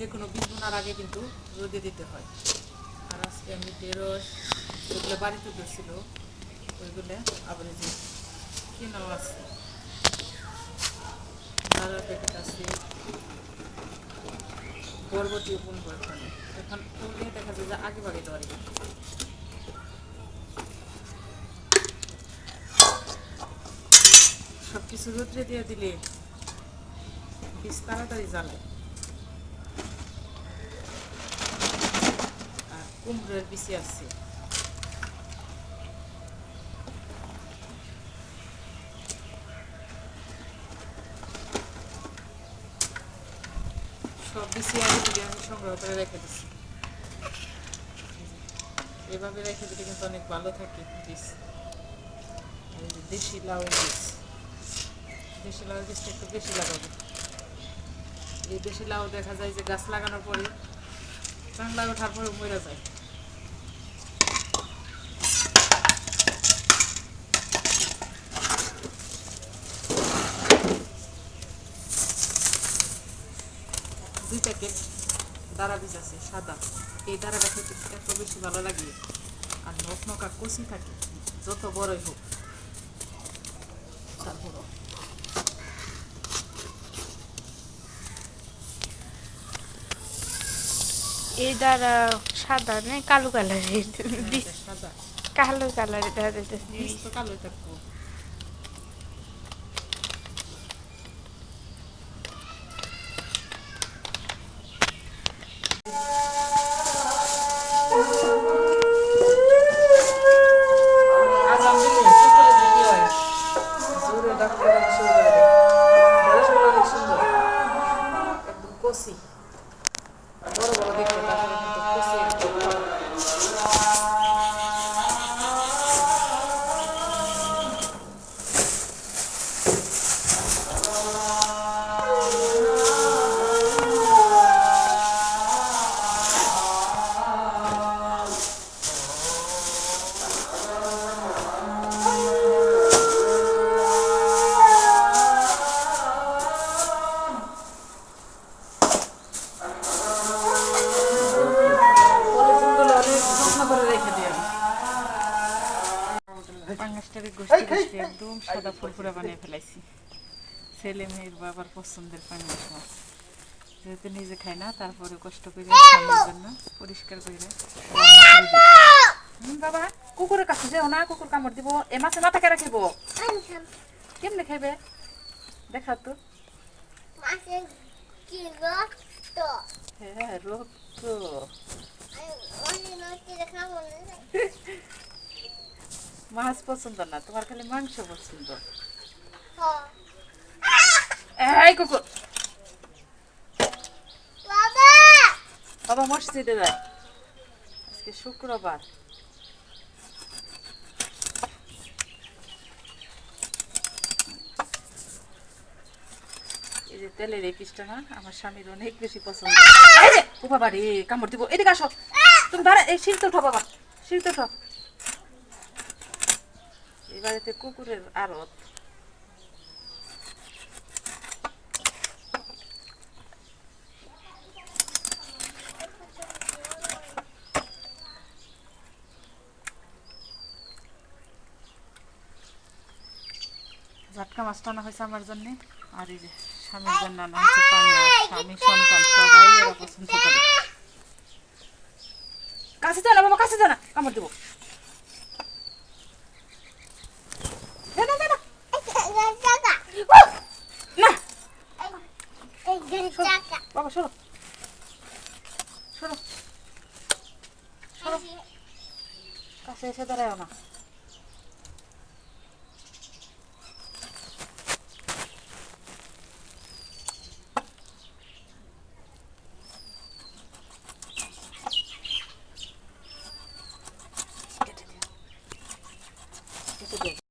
যে কোনো বীজ বোনার আগে কিন্তু রোদে দিতে হয়। আর আজকে আমি ঢেঁড়স যেগুলো বাড়িতে ধরছিল ওইগুলো আবার যে কেনাও আছে। দাদার প্যাকেট আছে। বরবটিও বুনবো এখানে। এখন তুলে দেখা যায় যে আগে বাড়ি দেওয়ার সব কিছু রোদ্রে দিয়ে দিলে বীজ তাড়াতাড়ি জ্বালে আর কুমড়োর বিচি আছে সব বিচি আগে আমি সংগ্রহ করে রেখে দিচ্ছি এভাবে রেখে দিলে কিন্তু অনেক ভালো থাকে বীজ দেশি লাউ বীজ দেশি লাউ বীজটা একটু বেশি লাগাবো এই দেশি লাউ দেখা যায় যে গাছ লাগানোর পরে চাংলা ওঠার পরে মরে যায় দুই প্যাকেট দাঁড়া বীজ আছে সাদা। এই দাঁড়াটা খেতে এত বেশি ভালো লাগে। আর নখ নকা কচি থাকে যত বড়ই হোক। তারপরও এই দ্বারা সাদা নেই কালো কালারের। সাদা। কালো কালারের তো কালোই থাকব আজান দিলে শুক্রে যে কি হয়? জোরে ডাক্তার ডাকা শুরু করে দেয়। ঢেঁড়সগুলো অনেক সুন্দর। একদম। আর বড় বড় দেখতে পাঙ্গাসটাকে গোষ্ঠী গোষ্ঠী একদম সাদা ফুরফুরা বানিয়ে ফেলাইছি ছেলে মেয়ের বাবার পছন্দের পাঙ্গাস মাছ যেহেতু নিজে খাই না তারপরে কষ্ট করে স্বামীর জন্য পরিষ্কার করে বাবা কুকুরের কাছে যেও না কুকুর কামড় দিব এ মাছে মাথা কেরা খাইব কেমনে খাইবে দেখা তো মাছের কি রক্ত হ্যাঁ রক্ত অনেক হয় মাছ পছন্দ না তোমার খালি মাংস পছন্দ। হ্যাঁ। এই কুকুর। বাবা। মসজিদে যায় আজকে শুক্রবার। এই যে তেলের এই পিসটা না আমার স্বামীর অনেক বেশি পছন্দ। ও বাবা রে কামড় দিব। এদিকে আসো। তুমি দাঁড়া এই শীত উঠো বাবা উঠো। এই বাড়িতে কুকুরের আড়ত। ঝাটকা মাছটা আনা হয়েছে আমার জন্য আর এই যে স্বামীর জন্য আনা হয়েছে স্বামী সন্তান সবাই পছন্দ করে। কাছে যাও না বাবা কাছে যাও না কামড় দেবো না, না, না, না। টাকা না টাকা বাবা সরো সরো সরো কাছে এসে দাঁড়ায় না।